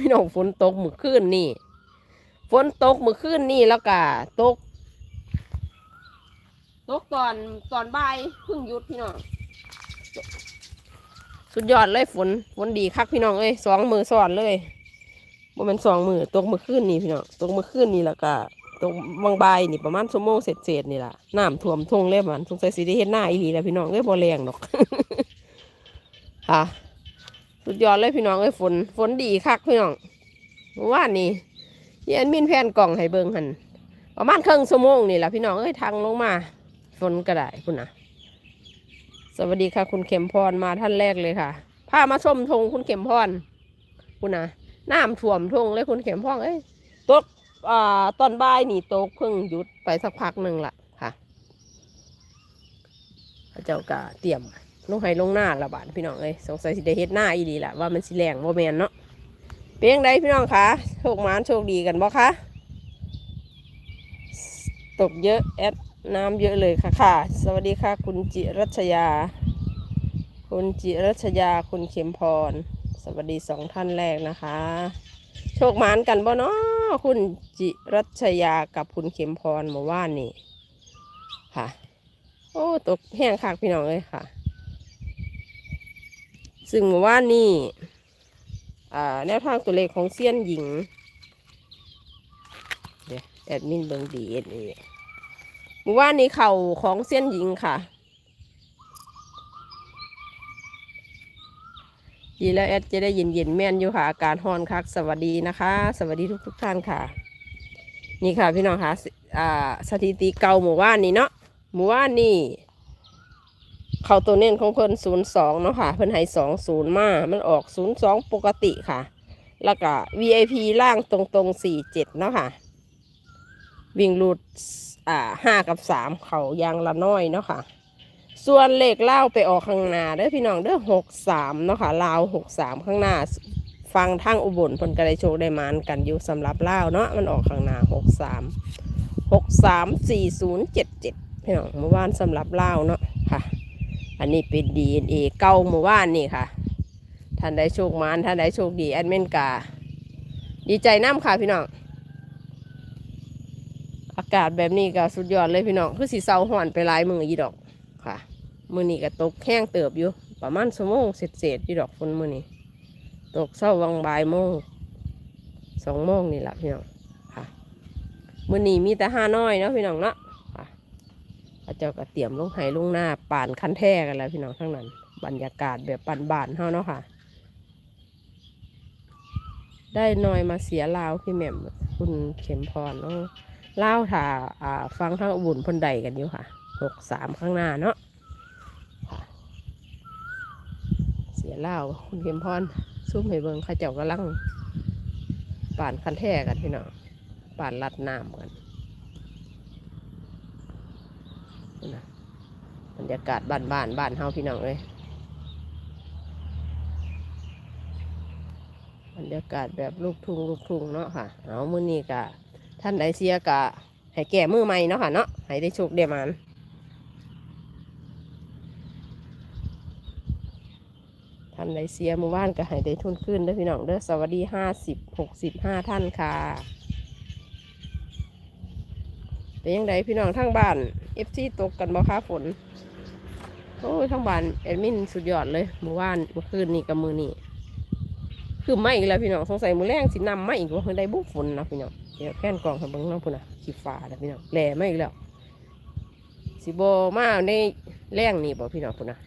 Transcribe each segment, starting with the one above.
พี่น้องฝนตกเมื่อคืนนี่ฝนตกเมื่อคืนนี่แล้วก็ตก ตกตอนตอนบ่ายเพิ่งหยุดพี่น้องสุดยอดเลยฝนฝนดีคักพี่น้องเอ้ยสองมือซ้อนเลยบ่แมันสองมือตกเมื่อคืนนี่พี่น้องตกเมื่อคืนนี่แล้วก็ตกบางใบนี่ประมาณชั่วโมงเศษๆนี่ล่ะน้ำท่วมทงเลยมันสงสัยสิได้เฮ็ดหน้าอีหลีแล้วพี่น้องเอ้ยบ่แรงดอกค่ะ สุดยอดเลยพี่น้องเอ้ยฝนฝนดีคักพี่น้องเมื่านนี้ที่แอนมินแพนกล่องให้เบิ่งหันประมาณครึ่งชั่วโมงนี่แหละพี่น้องเอ้ยทางลงมา ฝนก็ได้คุณนะสวัสดีค่ะ คุณเข็มพรมาท่านแรกเลยค่ะพามาชมธงคุณเข็มพรคุณนะน้ำท่วมธงเลยคุณเข็มพรเอ้ยตกอ่าตอนบ่ายนี่ตกเพิ่งหยุดไปสักพักหนึ่งละค่ะ เจ้ากะเตรียม ลงให้ลงหน้าละบาดพี่น้องเอ้ยสงสัยสิได้เฮ็ดหน้าอีดีละว่ามันสิแรงบ่แมนเนาะเป็นยังไงพี่น้องคะโชคหมานโชคดีกันบ่คะตกเยอะแอดน้ำเยอะเลยค่ะค่ะ สวัสดีค่ะ คุณจิรัชยา คุณจิรัชยาคุณเข็มพร สวัสดีสองท่านแรกนะคะ โชคหมานกันบ่เนาะคุณจิรัชยากับคุณเข็มพรเมื่อวานนี่ค่ะ โอ้ตกแห้งคักพี่น้องเลยค่ะ ซึ่งเมื่อว่านนี่แนวทางตัวเลขของเซียนหญิง เดี๋ยวแอดมินเบิงดีเอ็นเอเมื่อว่านนี้เข่าของเซียนหญิงค่ะ ดีแล้วแอดจะได้เย็นเย็นแม่นอยู่ค่ะ อาการฮอนคักสวัสดีนะคะ สวัสดีทุกทุกท่านค่ะ นี่ค่ะพี่น้องคะสอ่าสถิติเก่าหมู่ว่านนี้เนาะหมู่ว่านนี่ เขาตัวเน้นของเพิ่นศูนย์สองเนาะค่ะ เพิ่นให้สองศูนย์มา มันออกศูนย์สองปกติค่ะ แล้วก็ VIP ล่างตรงตรงสี่เจ็ดเนาะค่ะ วิ่งรูดอ่าห้ากับสามเขายางละน้อยเนาะค่ะ ส่วนเลขเล่าไปออกข้างหน้าเด้อพี่น้องเด้อหกสามเนาะค่ะลาวหกสามข้างหน้าฟังทางอุบลพิ่นก็ไดโชคได้มานกันอยู่สำหรับเล่าเนาะมันออกข้างหน้าหกสามหกสามสี่ศูนย์เจ็ดเจ็ดพี่น้องเมื่อวานสำหรับเล่าเนาะ อันนี้เป็น DNA เก่าเมื่อวานนี่ค่ะ ท่านได้โชคมานท่านได้โชคดีแอดเมนกา ดีใจน้ำค่ะพี่น้อง อากาศแบบนี้ก็สุดยอดเลยพี่น้อง คือสีเศร้าห่อนไปหลายมือยีดอกค่ะ มือนี้ก็ตกแห้งเติบอยู่ ประมาณชั่วโมงเศษเศษยีดอกฝนมือนี้ ตกเศร้าวังบายโมงสองโมงนี่แหละพี่น้องค่ะ มือนี้มีแต่ห้าน้อยเนาะพี่น้องเนาะ พระเจ้าก็เตรียมลงไห้ลงหน้าป่านคันแท่กันแล้วพี่น้องทั้งนั้น บรรยากาศแบบบานๆเฮาเนาะค่ะ ได้น้อยมาเสียลาวพี่แม่มคุณเข็มพรเนาะลาวถ่าอ่าฟังทั้งอุบุญพนใดกันอยู่ค่ะหกสามข้างหน้าเนาะเสียเลาคุณเข็มพรซุ่มให้เบิงข้าเจ้ากำลังป่านคันแท่กันพี่น้องป่านลัดน้ำกัน นะบ รรยากาศบ้านบ้านบ้านเฮาพี่น้องเลยบรรยากาศแบบลูกทุ่งลูกทุ่งเนาะค่ะ เอามือนี้กะท่านใดเสียกะให้แก่มือใหม่เนาะค่ะเนาะให้ได้โชคได้หมันท่านใดเสียมือว่านก็ให้ได้ทุนขึ้นเด้อพี่น้องเด้อสวัสดีห้าสิบหกสิบห้าท่านค่ะเป็นยังไงพี่น้องทั้งบ้านเอฟซีตกกันบ่คะฝน อ้ยทั้งบ้านแอดมินสุดยอดเลยเมื่อวานเมื่อคืนนี่กับมือนี่คือไม่อีกแล้วพี่น้องสงสัยมือแรงสินำไม่อีกว่าเพิ่งได้บุกฝนนะพี่น้องเดี๋ยวแค่นกล่องของบิ้งน้องพุ่นนะขีฟ้าแล้วพี่น้องแหล่ไม่อีกแล้วสิโบมาในแรงนี่บ่พี่น้องพุ่นนะ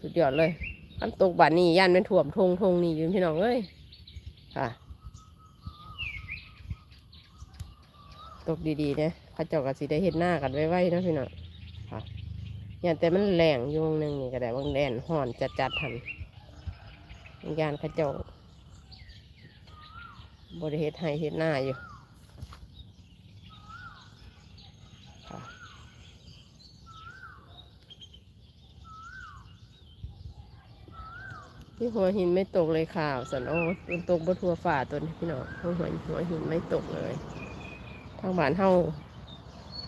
สุดยอดเลยอันตกบ้านนี่ย่านเป็นถ่วมทงทงนี่อยืนพี่น้องเอ้ยค่ะ ตกดีๆเนี่ยเขาเจ้าก็สิได้เห็นหน้ากันไว้ๆนะพี่น้องค่ะ อย่างแต่มันแรงยู่วงหนึ่งนี่ก็ได้บางแดนห่อนจัดๆทันยานขาเจ้าบริเฮ็ดให้เฮ็ดหน้าอยู่ที่หัวหินไม่ตกเลยข่าวสันโอ้มันตกบนทัวฝ่าตัวนี้พี่น้องหัวหัวหินไม่ตกเลย ทางบ้านเฮา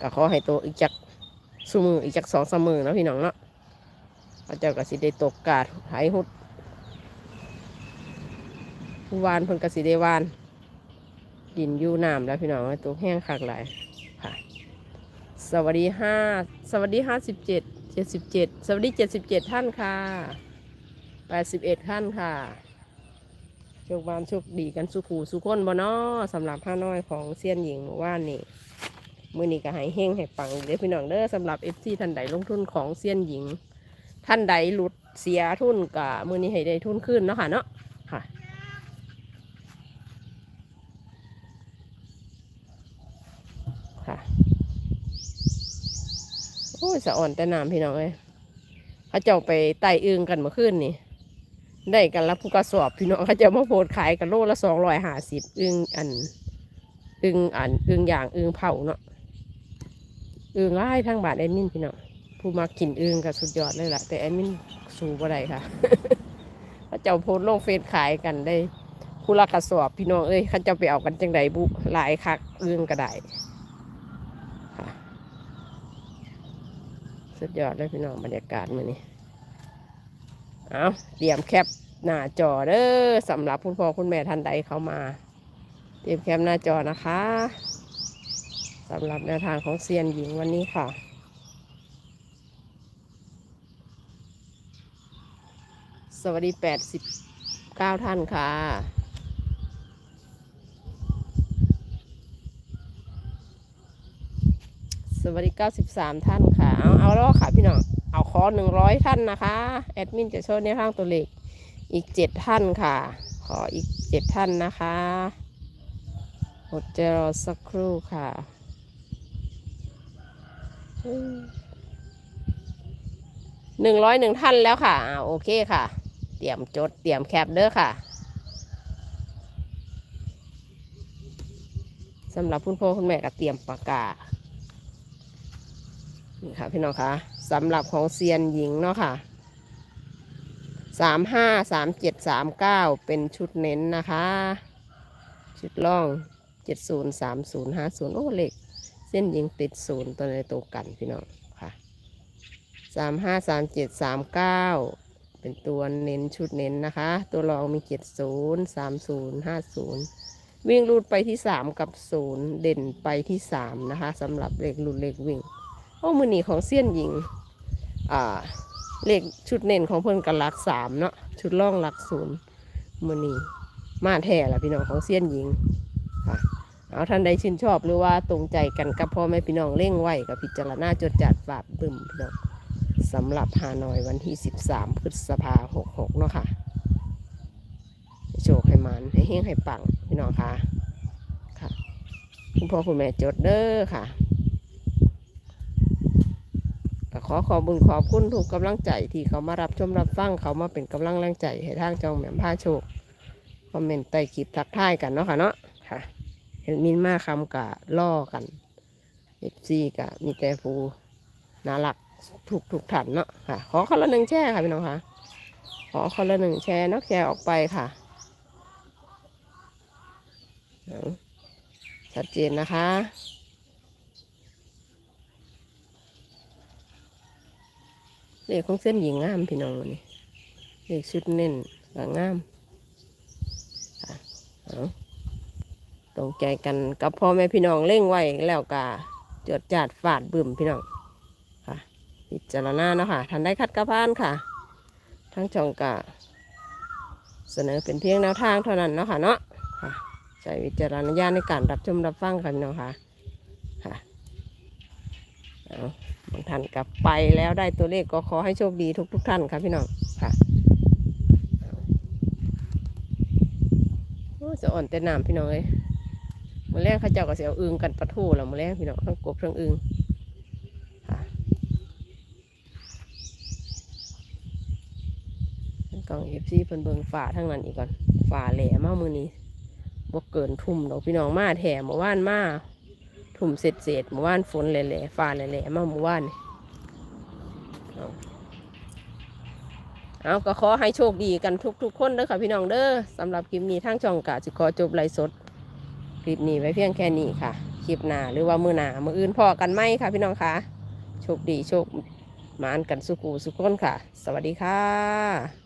ก็ขอให้โตอีกจัก สูมืออีกจักสองสามมือนะพี่น้องเนาะพระเจ้ากสิได้ตกกาดหายหุดผู้วานเพิ่นกสิได้วาน ดินยู่น้ำแล้วพี่น้องตัวแห้งคักหลายค่ะ สวัสดีห้าสวัสดีห้าสิบเจ็ดเจ็ดสิบเจ็ดสวัสดีเจ็ดสิบเจ็ดท่านค่ะแปดสิบเอ็ดท่านค่ะโชคบานโชคดีกันสุขูสุขคนบ่นอสำหรับผ้าน้อยของเซียนหญิงเมื่ว่านนี่ มือนี้ก็ให้เฮงให้ปังเด้อพี่น้องเด้อสำหรับเอฟซีท่านใดลงทุนของเซียนหญิง ท่านใดหลุดเสียทุนกะมือนี้ให้ได้ทุนขึ้นเนาะค่ะเนาะค่ะค่ะโอ้ยสะอ่อนแต่น้ำพี่น้องเอ้ยเขาเจ้าไปไต่อึงกันเมื่อคืนนี่ได้กันละผู้กระสอบพี่น้องเขาจะมาโพดขายกันโลละสองร้อยห้าสิบอึงอันอึงอันอึงอย่างอึงเผาเนาะ อึงไล่ทั้งบาทแอดมินพี่น้องผู้มากินอึงกับสุดยอดเลยล่ะแต่แอดมินสูบ่ได้ค่ะเขาเจ้าโพดลงเฟซขายกันได้ผู้ละกระสอบพี่น้องเอ้ยเขาเจ้าไปเอากันจังใดบุหลายคักอึงก็ได้สุดยอดเลยพี่น้องบรรยากาศมื้อนี้เอาเตรียมแคปหน้าจอเด้อสำหรับคุณพ่อคุณแม่ท่านใดเข้ามา เตรียมแคปหน้าจอนะคะ สำหรับแนวทางของเซียนหญิงวันนี้ค่ะ สวัสดี89ท่านค่ะ สวัสดี93ท่านค่ะ เอาเอาแล้วค่ะพี่น้อง เอาขอ100ท่านนะคะ แอดมินจะโชว์ในทางตัวเลขอีก7ท่านค่ะ ขออีก7ท่านนะคะอดใจรอสักครู่ค่ะ หนึ่งร้อยหนึ่งท่านแล้วค่ะอ่าโอเคค่ะ เตรียมจดเตรียมแคปเด้อค่ะสำหรับคุณพ่อคุณแม่ก็เตรียมปากกา นี่ค่ะพี่น้องคะสำหรับของเซียนหญิงเนาะค่ะสามห้าสามเจ็ดสามเก้าเป็นชุดเน้นนะคะ ชุดล่องเจ็ดศูนย์สามศูนย์ห้าศูนย์โอ้เล็ก เส้นหญิงติดศูนย์ตัวในตัวกันพี่น้องค่ะสามห้าสามเจ็ดสามเก้าเป็นตัวเน้นชุดเน้นนะคะ ตัวรองมีเจ็ดศูนย์สามศูนย์ห้าศูนย์วิ่งรูดไปที่สามกับศูนย์เด่นไปที่สามนะคะสำหรับเลขรูดเลขวิ่งโอ้มือหนีของเซียนหญิงอ่าเลขชุดเน้นของเพิ่นกันลักสามเนาะชุดล่องลักศูนย์มือนีมาแท้ละพี่น้องของเซียนหญิงค่ะ เอาท่านใดชื่นชอบหรือว่าตรงใจกันกับพ่อแม่พี่น้องเร่งไว้กับพิจารณาจดจัดฝากบึมพี่น้องสำหรับฮานอยวันที่ 13 พฤษภาหกหกเนาะค่ะโชคให้มันให้เฮงให้ปังพี่น้องค่ะค่ะคุณพ่อคุณแม่จดเด้อค่ะขอขอบคุญขอบคุณทุกกำลังใจที่เขามารับชมรับฟังเขามาเป็นกำลังแรงใจให้ทางจองแหม่มผ้าโชคคอมเมนต์ใต้คลิปทักทายกันเนาะค่ะเนาะ มินมาคำกะล่อกันเอฟซีกะมีแต่ผู้น่ารักถูกถูกถันเนาะค่ะ ขอคนละหนึ่งแช่ค่ะพี่น้องค่ะ ขอคนละหนึ่งแชร์เนาะแชร์ออกไปค่ะ ชัดเจนนะคะเลขของเส้นหญิงงามพี่น้องนี่เลขชุดเน้นก็งามค่ะเอา ตรงใจกันกับพ่อแม่พี่น้องเร่งไว้แล้วก็จดจัดฝาดบึมพี่น้องค่ะพิจารณาเนาะค่ะทันได้คัดกระพานค่ะ ทั้งจองกะเสนอเป็นเพียงแนวทางเท่านั้นเนาะค่ะเนาะค่ะใช้วิจารณญาณในการรับชมรับฟังค่ะพี่น้องค่ะค่ะเอาบางท่านกลับไปแล้วได้ตัวเลขก็ขอให้โชคดีทุกทุกท่านครับพี่น้องค่ะจะอ่อนแต่น้ำพี่น้องเอ้ย อแรกข้าเจ้าก็เสียวอึงกันปะทูแล้วมือแรกพี่น้องทั้งกบทั้งอึงกล่องเอฟซีเพิ่นเบิงฝ่าทั้งนั้นอีกก่อนฝ่าแหลมมามือนี้บ่เกินทุ่มดอกพี่น้องมาแถมเมื่อวานมาถุ่มเสร็จเสร็จเมื่อวานฝนแหล่ๆฟ้าแหล่ๆมาเมื่อวานเอาก็ขอให้โชคดีกันทุกๆคนเด้อค่ะพี่น้องเด้อสำหรับคลิปนี้ทางช่องกะสิขอจบไลฟ์สด คลิปนี้ไว้เพียงแค่นี้ค่ะ คลิปหน้าหรือว่ามือหน้ามืออื่นพอกันไหมค่ะพี่น้องคะโชคดีโชคมานกันสุขูสุขคนค่ะ สวัสดีค่ะ